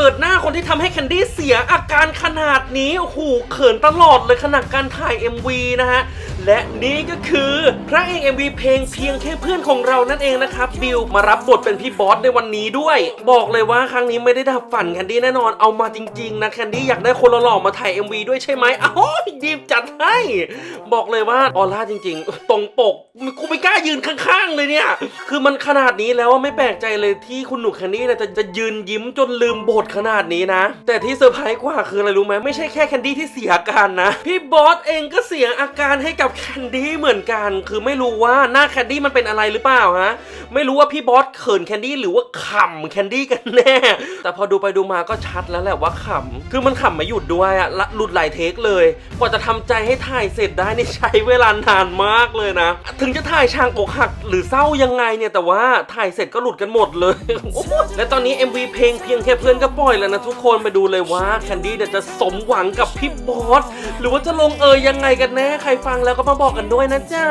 ปิดหน้าคนที่ทำให้แคนดี้เสียอาการขนาดนี้โอ้โหเขินตลอดเลยขณะการถ่าย MV นะฮะ และนี่ก็คือพระเอก MV เพลงเพียงแค่เพื่อนของเรานั่นเองนะครับบิวมารับบทเป็นพี่บอสในวันนี้ด้วย บอกเลยว่าครั้งนี้ไม่ได้ดับฝันแคนดี้แน่นอนเอามาจริงๆนะแคนดี้อยากได้คนหล่อๆมาถ่าย MV ด้วยใช่ไหมอ้าวดีบจัดให้ บอกเลยว่าออร่าจริง ๆ ตรงปกกูไม่กล้า ยืนข้างๆเลยเนี่ย คือมันขนาดนี้แล้วว่าไม่แปลกใจเลยที่คุณหนูแคนดี้เนี่ยจะจะยืนยิ้มจนลืมบทขนาดนี้นะ แต่ที่เซอร์ไพรส์กว่าคืออะไรรู้ไหมไม่ใช่แค่แคนดี้ที่เสียอาการนะ พี่บอสเองก็เสียอาการให้กับแคนดี้เหมือนกัน คือไม่รู้ว่าหน้าแคนดี้มันเป็นอะไรหรือเปล่าฮะไม่รู้ว่าพี่บอสเขินแคนดี้หรือว่าขำแคนดี้กันแน่ แต่พอดูไปดูมาก็ชัดแล้วแหละว่าขำคือมันขำไม่หยุดด้วยอะหลุดหลายเทคเลย กว่าจะทำใจให้ถ่ายเสร็จได้นี่ใช้เวลานานมากเลยนะ ถึงจะถ่ายฉากอกหักหรือเศร้ายังไงเนี่ยแต่ว่าถ่ายเสร็จก็หลุดกันหมดเลยโอ้โหและตอนนี้ MV เพลงเพียงแค่เพื่อนก็ปล่อยแล้วนะทุกคนไปดูเลยว่าแคนดี้เนี่ยจะสมหวังกับพี่บอสหรือว่าจะลงเอยยังไงกันแน่ใครฟังแล้วก็มาบอกกันด้วยนะจ๊ะ